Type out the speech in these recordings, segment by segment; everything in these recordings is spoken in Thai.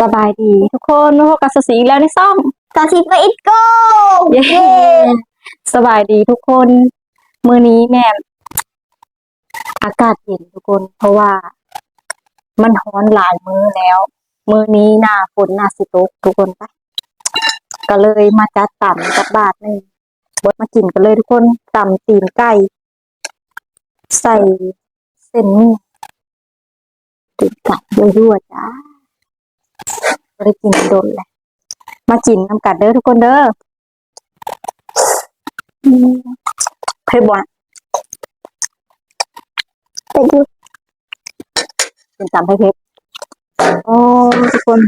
สบายดีทุกคนมาพบกับสสีอีกแล้วในซ่องกาซิบอิทโก้เย้สบายดีทุกคน มื้อนี้แม่อากาศเย็นทุกคน เพราะว่า มันร้อนหลายมื้อแล้ว มื้อนี้หน้าฝนหน้าสิตกทุกคนปะก็เลยมาจัดต่ำกับบาทหนึงบดมากินกันเลยทุกคนต่ำตีนไก่ ใส่เส้นนี่ตีนไก่ยั่วๆจ้า ไม่ได้กินโดนเลยมากินน้ำกัดเด้อทุกคนเด้อเผ็ดบ่ะไปดูเป็นตำเผ็ดโอ้ทุกคน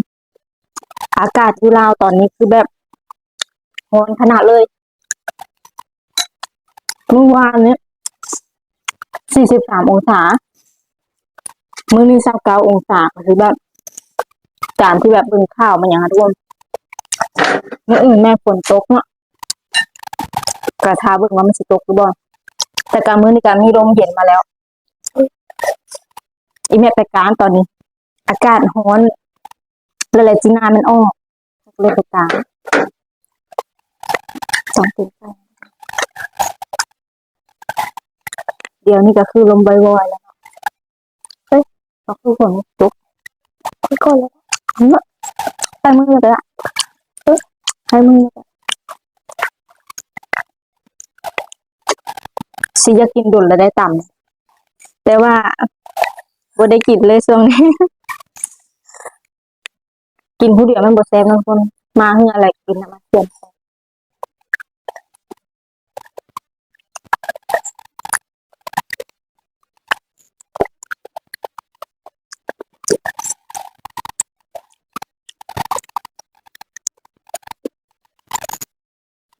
อากาศที่ลาวตอนนี้คือแบบร้อนขนาดเลยเมื่อวานเนี้ย43 องศา มื้อนี้29องศาก็คือแบบ ตามที่แบบเบิ่งข่าวมันอย่างนั้นทุกคนมื่ออื่นแม่ฝนตกเนาะกระทาเบิ่งว่ามันสิตกหรือบ่แต่การมื้อนี้การมีลมเย็นมาแล้ว อีแม่ไปกลางตอนนี้ อากาศร้อนล้วแหละจีนามันออกเลยไปกลางสองตื่นไปเดี๋ยวนี้ก็คือลมบ่อยๆแล้วเนาะเฮ้ยก็คือฝนตกไปก่อนเลยเนาะ ใส่มือเลยอะเอ้ยใส่มือสิอยากกินดุลแล้วได้ต่ำแต่ว่าบ่ได้กินเลยช่วงนี้ กินผู้เดียวมันบ่แซ่บนะทุกคน มาเฮืออะไรกินนะมาเปลี่ยนแป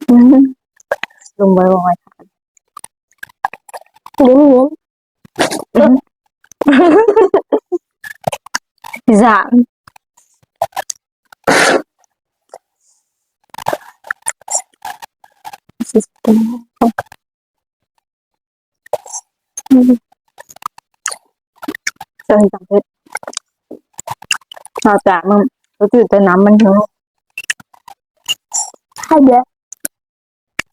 ลงอื้อหือลงบ่อยๆค่ะลิ้นลิ้นพิซซ่า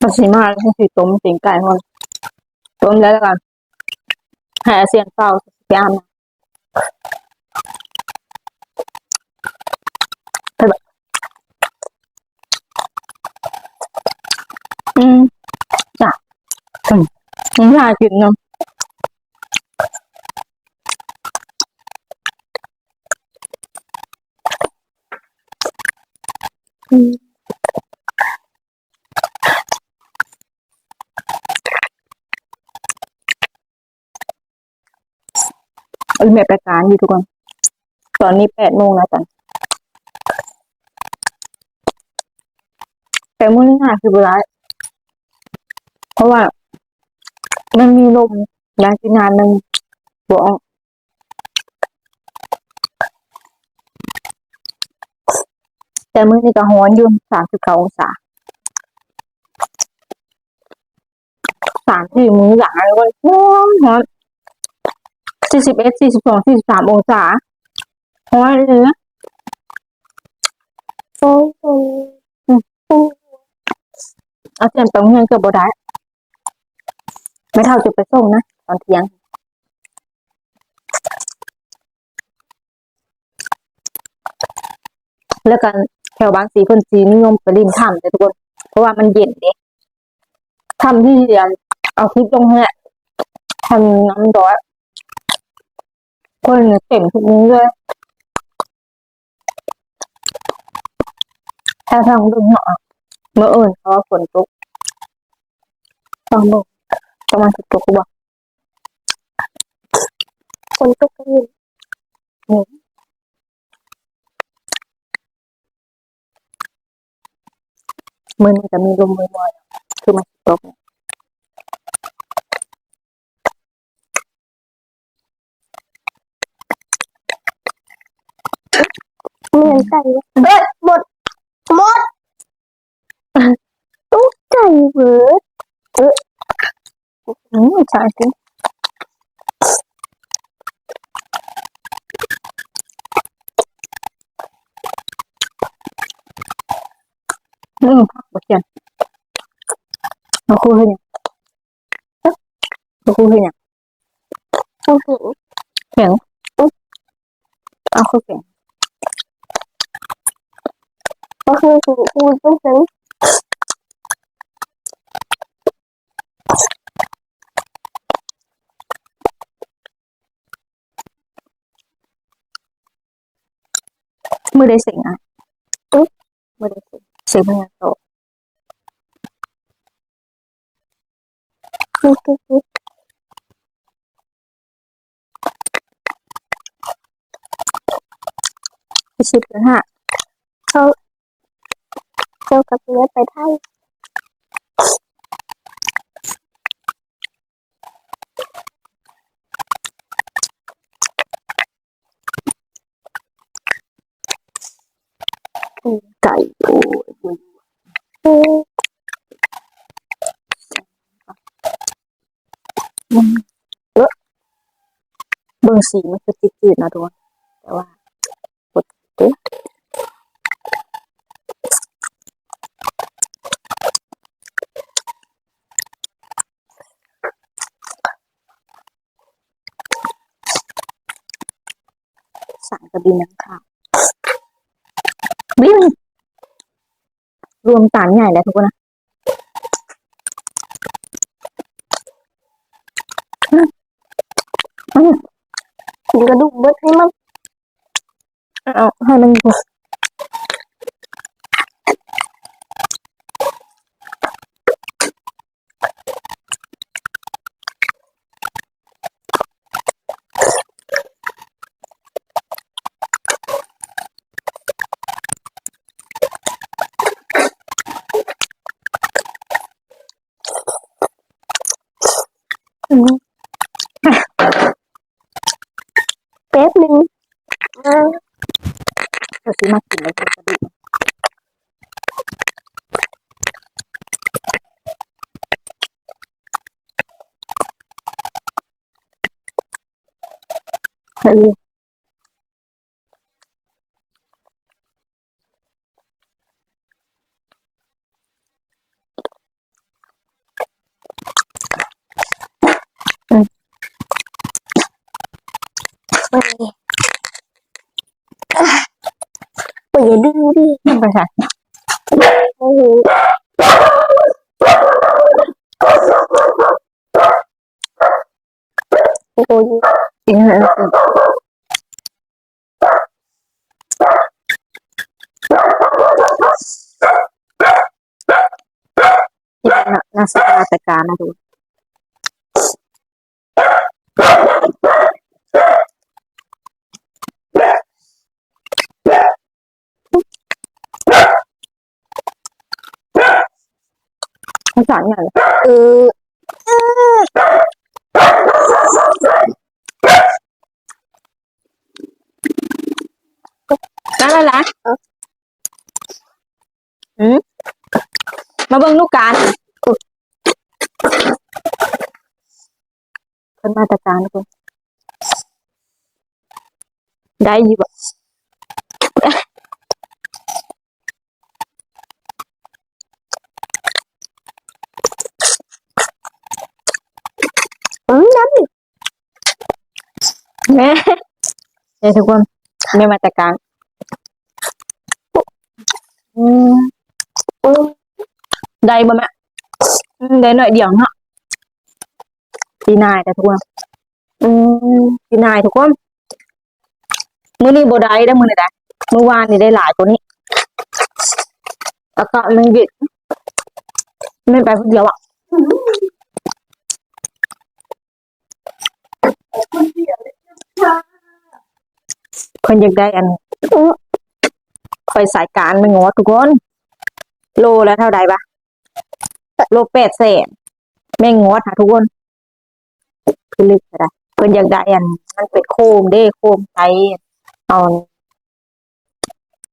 มันก็จืดแต่น้ำมันหิวให้เยอะจะสิขออนุญาตใส่มือแล้วก่อนเอ้าทั้งสีต้มสีไก่คนต้มแล้วล้วกันหาเสียงเฝ้าไปอาบน้ำไปแบบอืมจ้ะอืมอืมน่ากินเนาะอืม เอ้ยแม่ไปการอยู่ทุกคน ตอนนี้แปดโมงแล้วจันแต่มื้อนี้น่าคือเวลาเพราะว่า มันมีลมยางกินงานหนึ่งบอกแต่มือนี้ก็ร้อนอยู่สามสิบเก้าองศาสามสี่มือหลังเลยเว้ยร้อนร้อน สี่สิบเอ็ดสี่สิบสองสี่สิบสามองศาเพร้อนเลยนะโอ้โหเอาเตรียมตรงเงินเกือบบ่ได้ไม่เท่าจะไปส่งนะตอนเที่ยงแล้วกันแถวบางสีเพิ่นสีนิยมไปริมถ้ำแต่ทุกคน เพราะว่ามันเย็นเด้ถ้ำที่เรียนเอาคลิปลงให้ทำน้ำร้อน คนเต็มทุกมื้อเลยถ้าทางดึงเหนาะเมื่อเอิญเพราะว่าฝนตกฟังบอกประมาณสิบตกบ่คนตกกันอยู่มือนี้จะมีลมบ่อยๆคือมันตกเนี่ย เหมือนใจเอ้ยหมดหมดตุ๊กใจเบิดอืมใช่สิอืมพักบทเรียนเราคุยให้เนี่ยเราคุยให้เนี่ย ผู้หญิง เอาคุยเก่ง ก็คือผู้ผู้ผู้หญิง มือได้สิงอะตุ๊บมือได้สิงสิ่งมันยังโตคือคือคือพี่ชิบเลยฮะเจ้ากับเนื้อไปไทย ไก่โอ้ยโอืมเบิ่งสีมันคือจืดๆนะทุกคนแต่ว่าปดเอ๊ะสั่งกระบี่นังค่ะวิ่ง รวมตานใหญ่แล้วทุกคนนะกินกระดูกเบิดให้มันเอาให้มัน เฮ้ย嗯ไปไปอย่าดื้อดิมันไปค่ะ โอ้โหโอ้โห กิ นให้มันกินที่เป็นนาสราตการนะดูภาษาอย่างไรเออนั่นแหละนะอืมมาเบิ่งลูกการ เป็นมาตรการทุกคนได้อยี่บ่อืมน้ำดิแม่เดี๋ยวทุกคนไม่มาตรการอืมอืมได้บ่แม่อืมได้หน่อยเดียวเนาะ ปีนายแต่ทุกคนอืมปีนายทุกคนมื้อนี้บ่ได้ได้อมื้อนี้ได้เมื่อวานนี่ได้หลายกว่านี้แล้วก็มันบิดไม่ไปคนเดียวอะคนอยากได้อันคอยสายการไม่งอทุกคน โลแล้วเท่าใดปะโลแปดแสนแม่งอค่ะทุกคน คือลึกอะไรเพิ่นอยากได้อัน มันเป็นโคมเด้โคมไทยเอา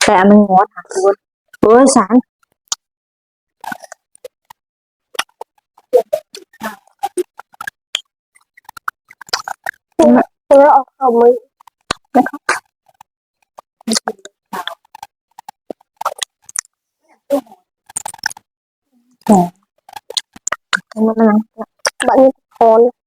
แต่อันมันงอค่ะทุกคนเอ้ยสารเจอออกเขามือมันมันบันคอนสารเนี่ยเป็นสารแต่ที่นี่ดีเข้าละท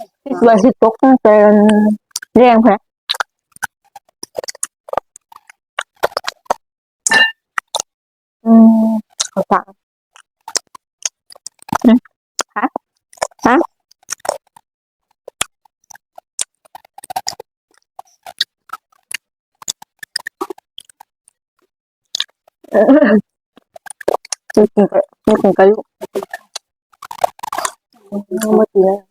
อนตึงวะคิดว่ตกตั้งแต่แรงแพ้อืมขอสั่งอืมฮะฮะเออไม่กินก็ไม่กินก็ลูกเมื่อกี้